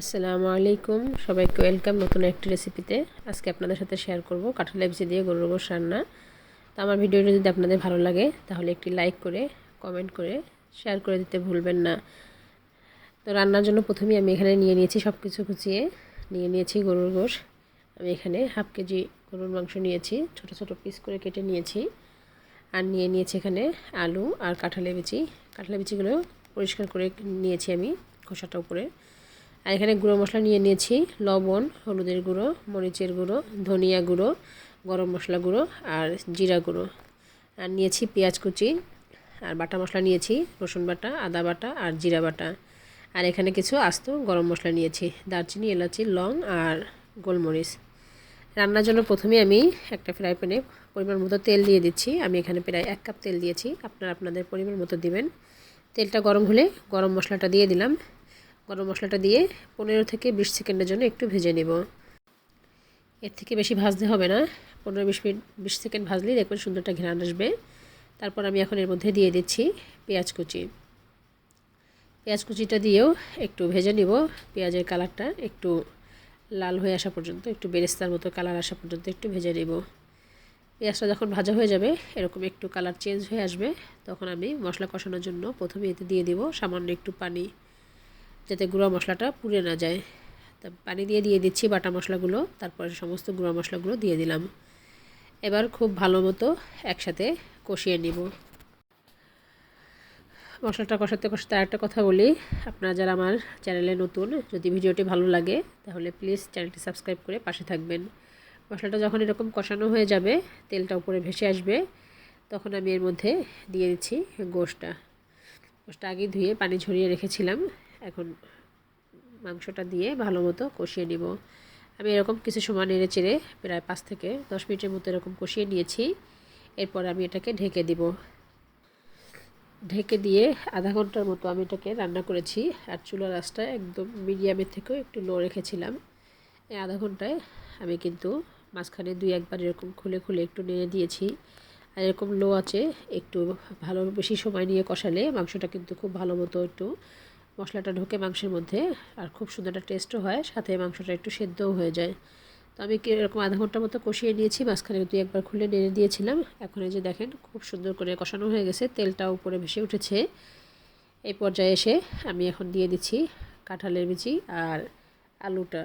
আসসালামু আলাইকুম। সবাইকে ওয়েলকাম নতুন একটি রেসিপিতে আজকে আপনাদের সাথে শেয়ার করব কাঁঠাল লেবজি দিয়ে গরুর গোশ রান্না। তো আমার ভিডিওটি যদি আপনাদের ভালো লাগে, তাহলে একটি লাইক করে কমেন্ট করে শেয়ার করে দিতে ভুলবেন না। তো রান্নার জন্য প্রথমেই আমি এখানে নিয়ে নিয়েছি সব কিছু কুচিয়ে নিয়ে নিয়েছি গরুর গোশ। আমি এখানে হাফ কেজি গরুর মাংস নিয়েছি। ছোট ছোট পিস করে কেটে নিয়েছি। আর নিয়ে নিয়েছি এখানে আলু আর কাঁঠালে বিচি কাঁঠালে বিচিগুলো পরিষ্কার করে নিয়েছি আমি খোসাটা উপরে। আর এখানে গুঁড়ো মশলা নিয়ে নিয়েছি, লবণ, হলুদের গুঁড়ো, মরিচের গুঁড়ো, ধনিয়া গুঁড়ো, গরম মশলা গুঁড়ো আর জিরা গুঁড়ো। আর নিয়েছি পেঁয়াজ কুচি আর বাটা মশলা নিয়েছি, রসুন বাটা, আদা বাটা আর জিরা বাটা। আর এখানে কিছু আস্ত গরম মশলা নিয়েছি, দারচিনি, এলাচি, লং আর গোলমরিচ। রান্নার জন্য প্রথমে আমি একটা ফ্রাই প্যানে পরিমাণ মতো তেল দিয়ে দিচ্ছি। আমি এখানে প্রায় এক কাপ তেল দিয়েছি। আপনারা আপনাদের পরিমাণ মতো দিবেন। তেলটা গরম হলে গরম মশলাটা দিয়ে দিলাম। গরম মশলাটা দিয়ে পনেরো থেকে বিশ সেকেন্ডের জন্য একটু ভেজে নেব। এর থেকে বেশি ভাজতে হবে না। পনেরো বিশ মিনিট বিশ সেকেন্ড ভাজলেই দেখবেন সুন্দরটা ঘেরান আসবে। তারপর আমি এখন এর মধ্যে দিয়ে দিচ্ছি পেঁয়াজ কুচি। পেঁয়াজ কুচিটা দিয়েও একটু ভেজে নিব। পেঁয়াজের কালারটা একটু লাল হয়ে আসা পর্যন্ত, একটু বেরেস্তার মতো কালার আসা পর্যন্ত একটু ভেজে নেব। পেঁয়াজটা যখন ভাজা হয়ে যাবে, এরকম একটু কালার চেঞ্জ হয়ে আসবে, তখন আমি মশলা কষানোর জন্য প্রথমে এতে দিয়ে দিব সামান্য একটু পানি। যাতে গুঁড়া মশলাটা পুড়ে না যায়। তা পানি দিয়ে দিয়ে দিচ্ছি বাটা মশলাগুলো, তারপরে সমস্ত গুঁড়া মশলাগুলো দিয়ে দিলাম। এবার খুব ভালো মতো একসাথে কষিয়ে নিব। মশলাটা কষাতে কষাতে আরেকটা কথা বলি। আপনারা যারা আমার চ্যানেলে নতুন, যদি ভিডিওটি ভালো লাগে, তাহলে প্লিজ চ্যানেলটি সাবস্ক্রাইব করে পাশে থাকবেন। মশলাটা যখন এরকম কষানো হয়ে যাবে, তেলটা উপরে ভেসে আসবে, তখন আমি এর মধ্যে দিয়ে দিচ্ছি গোশটা। গোশটা আগে ধুয়ে পানি ঝরিয়ে রেখেছিলাম। এখন মাংসটা দিয়ে ভালো মতো কষিয়ে নিব। আমি এরকম কিছু সময় নেড়ে চেড়ে প্রায় পাঁচ থেকে দশ মিনিটের মতো এরকম কষিয়ে নিয়েছি। এরপর আমি এটাকে ঢেকে দিব। ঢেকে দিয়ে আধা ঘণ্টার মতো আমি এটাকে রান্না করেছি আর চুলার রাসটা একদম মিডিয়ামের থেকেও একটু লো রেখেছিলাম। এই আধা ঘন্টায় আমি কিন্তু মাঝখানে দুই একবার এরকম খুলে খুলে একটু নেড়ে দিয়েছি। আর এরকম লো আছে একটু ভালো বেশি সময় নিয়ে কষালে মাংসটা কিন্তু খুব ভালো মতো একটু মশলাটা ঢোকে মাংসের মধ্যে, আর খুব সুন্দর একটা টেস্টও হয়, সাথে মাংসটা একটু সেদ্ধও হয়ে যায়। তো আমি এরকম আধা ঘণ্টার মতো কষিয়ে নিয়েছি, মাঝখানে দুই একবার খুলে নেড়ে দিয়েছিলাম। এখন এই যে দেখেন, খুব সুন্দর করে কষানো হয়ে গেছে, তেলটা উপরে ভেসে উঠেছে। এই পর্যায়ে এসে আমি এখন দিয়ে দিচ্ছি কাঁঠালের বিচি আর আলুটা।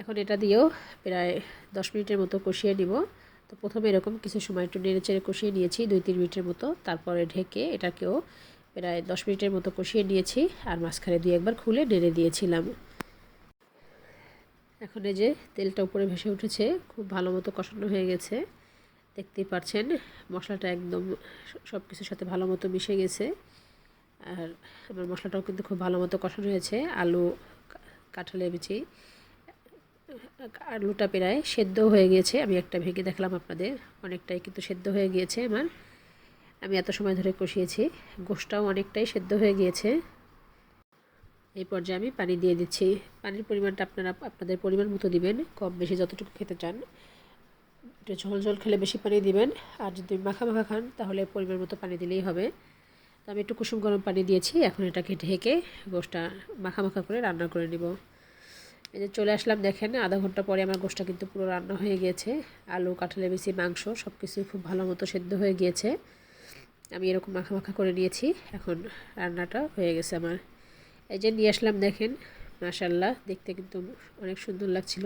এখন এটা দিয়েও প্রায় দশ মিনিটের মতো কষিয়ে নিব। তো প্রথমে এরকম কিছু সময় একটু নেড়ে চেড়ে কষিয়ে নিয়েছি দুই তিন মিনিটের মতো। তারপরে ঢেকে এটাকেও প্রায় দশ মিনিটের মতো কষিয়ে নিয়েছি আর মাঝখানে দুই একবার খুলে নেড়ে দিয়েছিলাম। এখন এই যে তেলটা উপরে ভেসে উঠেছে, খুব ভালো মতো কষানো হয়ে গেছে। দেখতেই পাচ্ছেন মশলাটা একদম সব কিছুর সাথে ভালো মতো মিশে গেছে। আর আমার মশলাটাও কিন্তু খুব ভালো মতো কষানো হয়েছে। আলু কাঁঠালে বিচি আলুটা প্রায় সেদ্ধ হয়ে গিয়েছে। আমি একটা ভেঙে দেখলাম আপনাদের, অনেকটাই কিন্তু সেদ্ধ হয়ে গিয়েছে আমার। আমি এত সময় ধরে কষিয়েছি গোষ্ঠটাও অনেকটাই সেদ্ধ হয়ে গিয়েছে। এই পর্যায়ে আমি পানি দিয়ে দিচ্ছি। পানির পরিমাণটা আপনারা, আপনাদের পরিমাণ মতো দিবেন, কম বেশি যতটুকু খেতে চান। একটু ঝোল ঝোল খেলে বেশি পানি দিবেন, আর যদি মাখা মাখা খান, তাহলে পরিমাণ মতো পানি দিলেই হবে। তো আমি একটু কুসুম গরম পানি দিয়েছি, এখন এটাকে ঢেকে গোষ্ঠটা মাখা মাখা করে রান্না করে নিব। এই যে চলে আসলাম, দেখেন, আধা ঘণ্টা পরে আমার গোষ্ঠটা কিন্তু পুরো রান্না হয়ে গিয়েছে। আলু, কাঁঠালে বেশি মাংস সব কিছুই খুব ভালো মতো সেদ্ধ হয়ে গিয়েছে। আমি এরকম মাখা মাখা করে নিয়েছি। এখন রান্নাটা হয়ে গেছে আমার। এই যে নিয়ে আসলাম দেখেন মাশাল্লাহ দেখতে কিন্তু অনেক সুন্দর লাগছিল।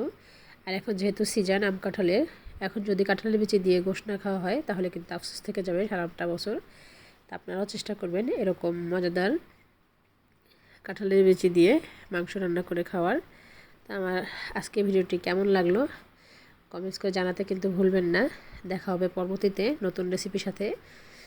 আর এখন যেহেতু সিজন আম কাঁঠালের এখন যদি কাঁঠালের বিচি দিয়ে গোশ না খাওয়া হয়, তাহলে কিন্তু আফসোস থেকে যাবে সারাটা বছর। তা আপনারাও চেষ্টা করবেন এরকম মজাদার কাঁঠালের বিচি দিয়ে মাংস রান্না করে খাওয়ার। তা আমার আজকে ভিডিওটি কেমন লাগল? কমেন্টস করে জানাতে কিন্তু ভুলবেন না। দেখা হবে পরবর্তীতে নতুন রেসিপির সাথে।